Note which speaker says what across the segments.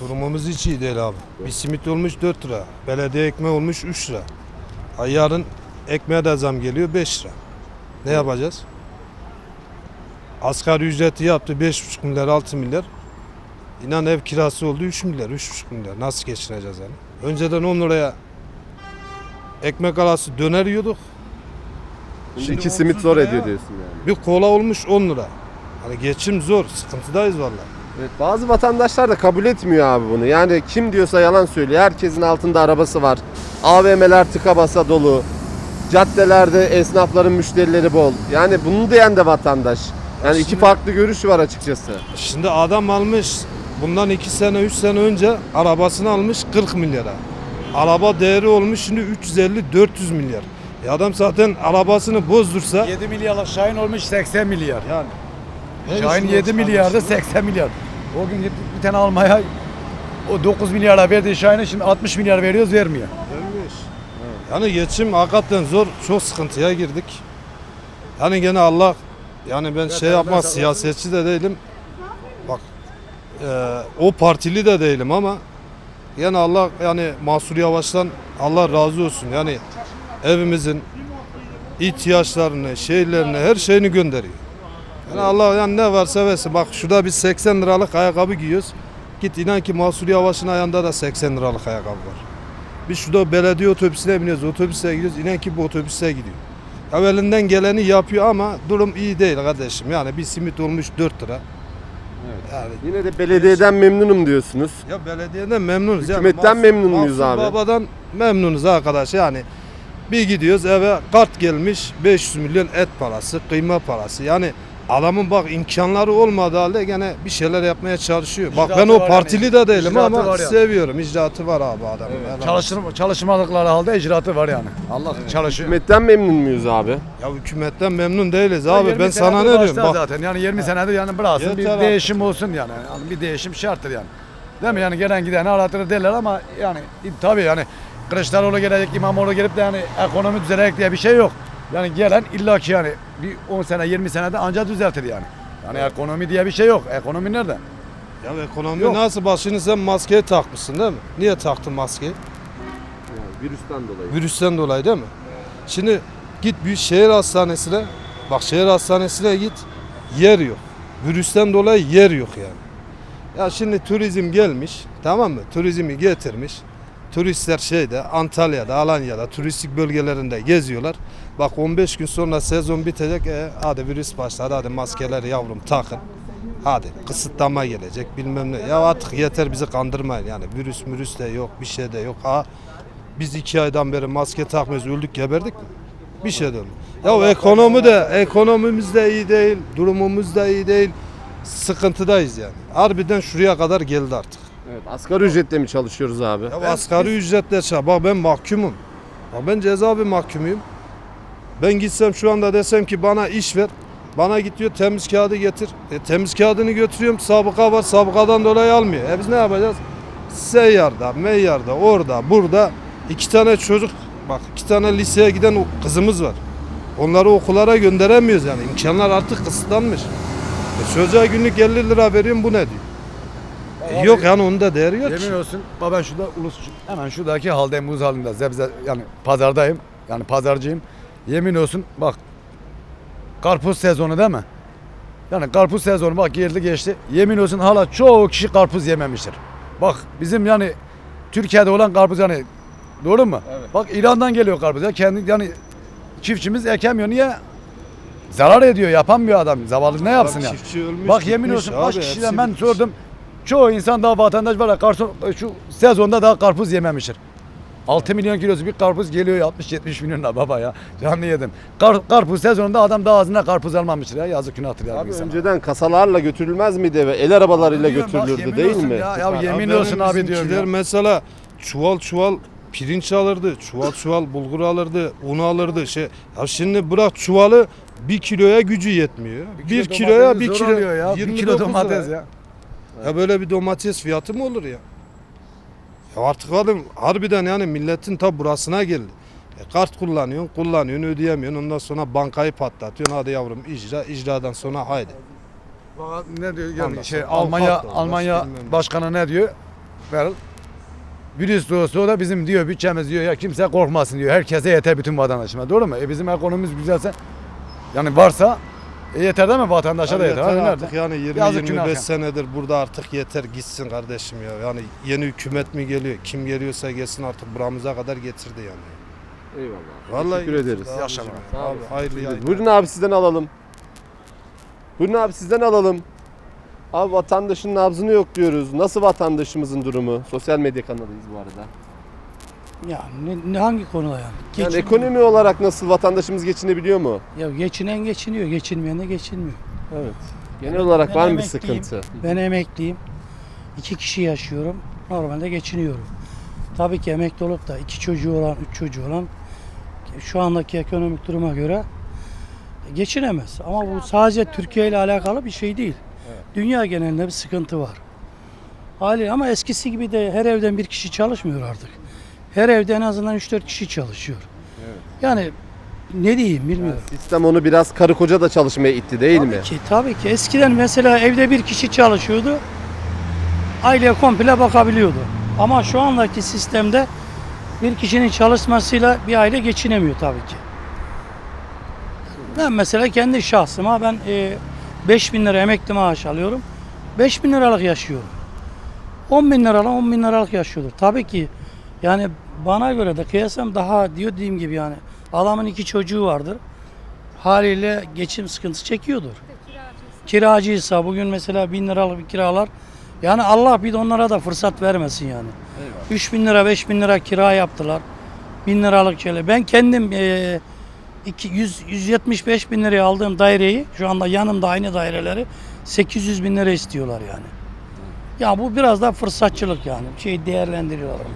Speaker 1: Durumumuz hiç iyi değil abi. Bir simit olmuş 4 lira. Belediye ekmeği olmuş 3 lira. Ay yarın ekmeğe de zam geliyor 5 lira. Ne yapacağız? Asgari ücreti yaptı 5,5 milyar 6 milyar. İnan ev kirası oldu 3 milyar 3,5 milyar. Nasıl geçineceğiz yani? Önceden 10 liraya ekmek arası döner yiyorduk.
Speaker 2: Şimdi iki simit
Speaker 1: 30
Speaker 2: zor ediyor diyorsun yani.
Speaker 1: Bir kola olmuş 10 lira. Hani geçim zor. Sıkıntıdayız vallahi.
Speaker 2: Evet, bazı vatandaşlar da kabul etmiyor abi bunu. Yani kim diyorsa yalan söylüyor. Herkesin altında arabası var. AVM'ler tıka basa dolu. Caddelerde esnafların müşterileri bol. Yani bunu diyen de vatandaş. Yani iki
Speaker 1: Şimdi-
Speaker 2: farklı görüş var açıkçası.
Speaker 1: Şimdi adam almış bundan 2 sene 3 sene önce arabasını almış 40 milyara. Araba değeri olmuş şimdi 350-400 milyar. E adam zaten arabasını bozdursa
Speaker 3: 7 milyarlık Şahin olmuş 80 milyar.
Speaker 1: yani
Speaker 3: Şahin
Speaker 1: Neresine
Speaker 3: 7 milyarda
Speaker 1: çıkarmışsın?
Speaker 3: 80 milyar. O gün gittik bir tane almaya o 9 milyara verdiği Şahin'e şimdi 60 milyar veriyoruz vermiyor.
Speaker 1: Ölmüş. Yani geçim hakikaten zor. Çok sıkıntıya girdik. Yani gene Allah yani ben şey yapmaz siyasetçi de değilim. Bak e, o partili de değilim ama gene Allah yani Mansur Yavaş'tan Allah razı olsun. Yani evimizin ihtiyaçlarını, şeylerini, her şeyini gönderiyor. Yani Allah yani ne varsa versin. Bak şurada biz 80 liralık ayakkabı giyiyoruz. Git inan ki Mansur Yavaş'ın ayağında da 80 liralık ayakkabı var. Biz şurada belediye otobüsüne biniyoruz, otobüse gidiyoruz. İnan ki bu otobüse gidiyor. Ya elinden geleni yapıyor ama durum iyi değil kardeşim. Yani bir simit olmuş 4 lira. Yani
Speaker 2: Yine de belediyeden memnunum diyorsunuz.
Speaker 1: ya belediyeden memnunuz.
Speaker 2: Hükümetten
Speaker 1: Mansur-
Speaker 2: memnun muyuz abi?
Speaker 1: Baba'dan memnunuz arkadaş yani. Bir gidiyoruz eve kart gelmiş 500 milyon et parası, kıyma parası. Yani adamın bak imkanları olmadığı halde gene bir şeyler yapmaya çalışıyor. bak
Speaker 3: İcraatı
Speaker 1: ben o
Speaker 3: var
Speaker 1: partili
Speaker 3: yani.
Speaker 1: de değilim
Speaker 3: İcraatı
Speaker 1: ama
Speaker 3: var yani.
Speaker 1: seviyorum. İcraatı var abi adamın. Helal olsun.
Speaker 3: Çalıştır, çalışmadıkları halde icraatı var yani. Allah çalışıyor.
Speaker 2: Hükümetten memnun muyuz abi?
Speaker 1: Ya hükümetten memnun değiliz abi.
Speaker 3: 20
Speaker 1: Ben sana
Speaker 3: senedir
Speaker 1: ne diyorum? Bak
Speaker 3: zaten yani 20 senedir yani bıraksın
Speaker 1: Yeter
Speaker 3: bir
Speaker 1: artık.
Speaker 3: değişim olsun yani. yani. Bir değişim şarttır yani. Değil mi yani gelen gideni aratır derler ama yani tabii yani Kılıçdaroğlu gelecek İmamoğlu gelip de yani ekonomi düzelecek diye bir şey yok. Yani gelen illaki yani bir 10 sene 20 senede anca düzeltir yani. Yani ekonomi diye bir şey yok. Ekonomi nerede?
Speaker 1: ya ekonomi
Speaker 3: Yok.
Speaker 1: nasıl sen maskeyi takmışsın değil mi? Niye taktın maskeyi?
Speaker 2: virüsten dolayı.
Speaker 1: Virüsten dolayı değil mi? Şimdi git büyük şehir hastanesine bak şehir hastanesine git yer yok. Virüsten dolayı yer yok yani. Ya şimdi turizm gelmiş tamam mı? Turizmi getirmiş. Turistler şeyde Antalya'da, Alanya'da turistik bölgelerinde geziyorlar. Bak 15 gün sonra sezon bitecek. E, hadi virüs başladı. Hadi maskeleri yavrum takın. Hadi kısıtlama gelecek bilmem ne. Ya artık yeter bizi kandırmayın yani. Virüs mürüs de yok bir şey de yok. Ha biz iki aydan beri maske takmıyoruz öldük geberdik mi? Bir şey de olmuyor. Ya ekonomi de ekonomimiz de iyi değil, durumumuz da iyi değil. Sıkıntıdayız yani. Harbiden şuraya kadar geldi artık.
Speaker 2: Evet, asgari ücretle mi çalışıyoruz abi?
Speaker 1: Ya asgari ücretle çal. Bak ben mahkumum. Bak ben cezaevi mahkumuyum. Ben gitsem şu anda desem ki bana iş ver. Bana git diyor temiz kağıdı getir. E, temiz kağıdını götürüyorum. Sabıka var. Sabıkadan dolayı almıyor. E biz ne yapacağız? Seyyarda, meyyarda, orada, burada iki tane çocuk bak iki tane liseye giden kızımız var. Onları okullara gönderemiyoruz yani. İmkanlar artık kısıtlanmış. E, çocuğa günlük 50 lira veriyorum bu ne diyor? E, yok yani onun da değeri yok. ki.
Speaker 3: Yemin olsun bak ben şurada ulus hemen şuradaki haldeyim buz halinde zebze yani pazardayım yani pazarcıyım. Yemin olsun bak karpuz sezonu değil mi? Yani karpuz sezonu bak geldi geçti. Yemin olsun hala çoğu kişi karpuz yememiştir. Bak bizim yani Türkiye'de olan karpuz yani doğru mu?
Speaker 2: Evet.
Speaker 3: Bak İran'dan geliyor karpuz ya kendi yani çiftçimiz ekemiyor niye? Zarar ediyor yapamıyor adam. Zavallı ne yapsın ya?
Speaker 1: Çiftçi ölmüş,
Speaker 3: Bak yemin
Speaker 1: gitmiş
Speaker 3: olsun kaç
Speaker 1: abi,
Speaker 3: kişiden
Speaker 1: hepsi
Speaker 3: ben
Speaker 1: bitmiş.
Speaker 3: sordum. Çoğu insan daha vatandaş var ya karson, şu sezonda daha karpuz yememiştir. 6 milyon kilosu bir karpuz geliyor 60-70 milyon lira baba ya. Canlı yedim. Kar, karpuz sezonunda adam daha ağzına karpuz almamıştır ya. Yazık günahtır ya.
Speaker 2: Abi
Speaker 3: insana.
Speaker 2: önceden kasalarla götürülmez miydi eve? El arabalarıyla götürülürdü değil mi?
Speaker 3: Ya, ya yemin olsun abi diyorum ya.
Speaker 1: mesela çuval çuval pirinç alırdı, çuval çuval bulgur alırdı, un alırdı. Şey, ya şimdi bırak çuvalı bir kiloya gücü yetmiyor. Bir,
Speaker 3: kilo
Speaker 1: kiloya
Speaker 3: domates
Speaker 1: bir kilo,
Speaker 3: ya. Bir
Speaker 1: 29
Speaker 3: kilo
Speaker 1: lira.
Speaker 3: domates ya.
Speaker 1: Ya böyle bir domates fiyatı mı olur ya? Ya artık oğlum harbiden yani milletin ta burasına geldi. E, kart kullanıyorsun, kullanıyorsun, ödeyemiyorsun. Ondan sonra bankayı patlatıyorsun. Hadi yavrum icra, icradan sonra haydi.
Speaker 3: Bak Ne diyor yani
Speaker 1: Ondan
Speaker 3: şey
Speaker 1: sonra
Speaker 3: Almanya
Speaker 1: Avrupa da olmaz,
Speaker 3: Almanya
Speaker 1: bilmem ne.
Speaker 3: başkanı ne diyor? ver. Virüs o da bizim diyor bütçemiz diyor ya kimse korkmasın diyor. Herkese yeter bütün vatandaşıma. Doğru mu? E bizim ekonomimiz güzelse yani varsa e yeter değil mi vatandaşa da yeter.
Speaker 1: Yeter
Speaker 3: Abi
Speaker 1: artık yani
Speaker 3: Yazık günah
Speaker 1: 20-25
Speaker 3: ya.
Speaker 1: senedir burada artık yeter gitsin kardeşim ya. Yani yeni hükümet mi geliyor? Kim geliyorsa gelsin artık buramıza kadar getirdi yani.
Speaker 2: Eyvallah.
Speaker 1: Vallahi
Speaker 2: Teşekkür ederiz.
Speaker 1: Yaşa
Speaker 3: Yaşa
Speaker 1: be. Abi hayırlı yayınlar.
Speaker 2: Buyurun abi sizden alalım. Buyurun abi sizden alalım. Abi vatandaşın nabzını yok diyoruz. Nasıl vatandaşımızın durumu? Sosyal medya kanalıyız bu arada.
Speaker 4: Ya ne, ne- hangi konuda yani?
Speaker 2: Yani
Speaker 4: Geçin-
Speaker 2: ekonomi olarak nasıl vatandaşımız geçinebiliyor mu?
Speaker 4: Ya geçinen geçiniyor, geçinmeyen de geçinmiyor.
Speaker 2: Evet. Genel olarak
Speaker 4: Ben
Speaker 2: var mı bir sıkıntı?
Speaker 4: Ben emekliyim. İki kişi yaşıyorum. Normalde geçiniyorum. Tabii ki emekli olup da iki çocuğu olan, üç çocuğu olan şu andaki ekonomik duruma göre geçinemez. Ama bu sadece Türkiye ile alakalı bir şey değil. Dünya genelinde bir sıkıntı var. Hali ama eskisi gibi de her evden bir kişi çalışmıyor artık. Her evde en azından 3-4 kişi çalışıyor. Yani ne diyeyim bilmiyorum.
Speaker 2: Sistem onu biraz karı koca da çalışmaya itti değil mi?
Speaker 4: Tabii ki, tabii ki. Eskiden mesela evde bir kişi çalışıyordu. Aileye komple bakabiliyordu. Ama şu andaki sistemde bir kişinin çalışmasıyla bir aile geçinemiyor tabii ki. Ben mesela kendi şahsıma ben e, 5 bin lira emekli maaş alıyorum. 5 bin liralık yaşıyorum. 10 bin liralık 10 bin liralık yaşıyordur. Tabii ki yani bana göre de kıyasam daha diyor dediğim gibi yani adamın iki çocuğu vardır haliyle geçim sıkıntısı çekiyordur. Kiracıysa bugün mesela bin liralık bir kiralar yani Allah bir de onlara da fırsat vermesin yani. 3 bin lira 5 bin lira kira yaptılar. Bin liralık şöyle. Ben kendim eee, iki- 100, 175 bin liraya aldığım daireyi şu anda yanımda aynı daireleri 800 bin lira istiyorlar yani. Ya bu biraz da fırsatçılık yani. Şey değerlendiriyorlar.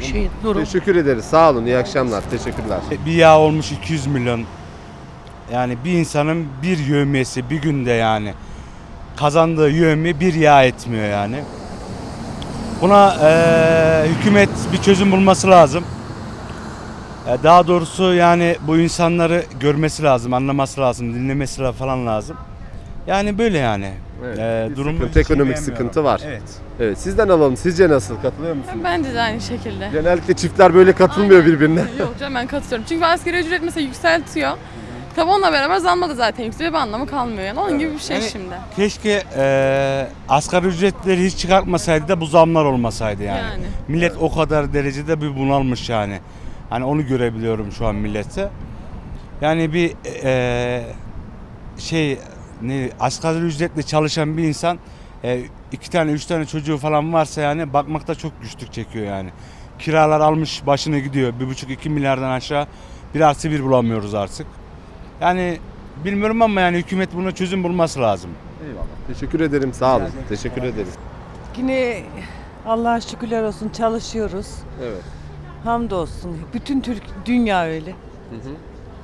Speaker 4: Şey durum.
Speaker 2: Teşekkür ederiz. Sağ olun. İyi akşamlar. Teşekkürler.
Speaker 5: Bir yağ olmuş 200 milyon. Yani bir insanın bir yövmiyesi bir günde yani kazandığı yövmi bir yağ etmiyor yani. Buna eee, hükümet bir çözüm bulması lazım. E, daha doğrusu yani bu insanları görmesi lazım, anlaması lazım, dinlemesi la- falan lazım. Yani böyle yani.
Speaker 2: Evet,
Speaker 5: E,
Speaker 2: bir
Speaker 5: durumu
Speaker 2: sıkıntı, ekonomik sıkıntı var.
Speaker 5: Evet.
Speaker 2: Evet. Sizden alalım. Sizce nasıl? Katılıyor musunuz?
Speaker 6: Bence de aynı şekilde.
Speaker 2: Genellikle çiftler böyle katılmıyor
Speaker 6: Aynen.
Speaker 2: birbirine.
Speaker 6: Yok canım ben katılıyorum. Çünkü asgari ücret mesela yükseltiyor. Tabi onunla beraber zamla da zaten yükseliyor bir anlamı kalmıyor yani. Onun gibi bir şey
Speaker 5: Yani-
Speaker 6: şimdi.
Speaker 5: Keşke eee asgari ücretleri hiç çıkartmasaydı da bu zamlar olmasaydı yani.
Speaker 6: Yani.
Speaker 5: Millet o kadar derecede bir bunalmış yani. Hani onu görebiliyorum şu an millette. Yani bir eee, şey ne asgari ücretle çalışan bir insan e, iki tane üç tane çocuğu falan varsa yani bakmakta çok güçlük çekiyor yani. Kiralar almış başını gidiyor. Bir buçuk iki milyardan aşağı bir artı bir bulamıyoruz artık. Yani bilmiyorum ama yani hükümet buna çözüm bulması lazım.
Speaker 2: Eyvallah. Teşekkür ederim. Sağ olun. Teşekkür ederiz.
Speaker 7: Yine Allah'a şükürler olsun çalışıyoruz.
Speaker 2: Evet.
Speaker 7: Hamdolsun. Bütün Türk dünya öyle.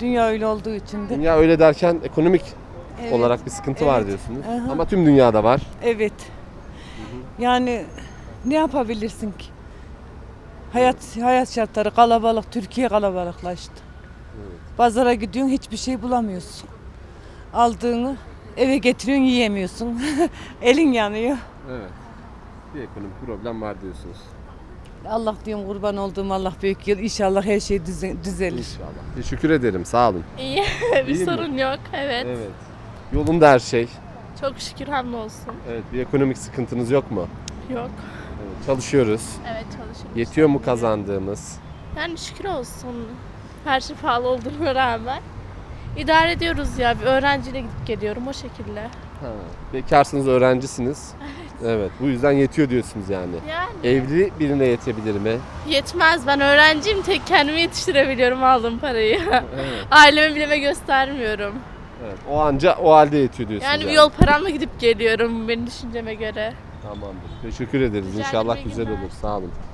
Speaker 7: Dünya öyle olduğu için de.
Speaker 2: Dünya öyle derken ekonomik
Speaker 7: Evet,
Speaker 2: olarak bir sıkıntı var diyorsunuz.
Speaker 7: Aha.
Speaker 2: Ama tüm dünyada var.
Speaker 7: Evet. Yani ne yapabilirsin ki? Hayat hayat şartları kalabalık, Türkiye kalabalıklaştı. Pazara gidiyorsun hiçbir şey bulamıyorsun. Aldığını eve getiriyorsun yiyemiyorsun. Elin yanıyor.
Speaker 2: Evet. Bir ekonomik problem var diyorsunuz.
Speaker 7: Allah diyorum kurban olduğum Allah büyük yıl. İnşallah her şey düze- düzelir.
Speaker 2: İnşallah. Teşekkür ederim. Sağ olun.
Speaker 8: İyi, bir
Speaker 2: İyi mi?
Speaker 8: sorun yok. Evet.
Speaker 2: Evet. Yolunda her şey.
Speaker 8: Çok şükür hamdolsun.
Speaker 2: Evet. Bir ekonomik sıkıntınız yok mu?
Speaker 8: Yok.
Speaker 2: Evet. Çalışıyoruz.
Speaker 8: Evet çalışıyorum.
Speaker 2: Yetiyor mu kazandığımız?
Speaker 8: Yani şükür olsun. Her şey pahalı olduğuna rağmen. İdare ediyoruz ya. Bir öğrenciyle gidip geliyorum o şekilde.
Speaker 2: Ha. Bekarsınız, öğrencisiniz. Evet. Bu yüzden yetiyor diyorsunuz yani.
Speaker 8: Yani
Speaker 2: Evli birine yetebilir mi?
Speaker 8: yetmez. Ben öğrenciyim. Tek kendimi yetiştirebiliyorum aldığım parayı.
Speaker 2: Evet.
Speaker 8: Aileme bileme göstermiyorum.
Speaker 2: Evet. O anca o halde yetiyor diyorsunuz.
Speaker 8: Yani bir yol paramla gidip geliyorum benim düşünceme göre.
Speaker 2: Tamamdır. Teşekkür ederiz.
Speaker 8: Rica
Speaker 2: İnşallah
Speaker 8: iyi
Speaker 2: güzel
Speaker 8: günler.
Speaker 2: olur. Sağ olun.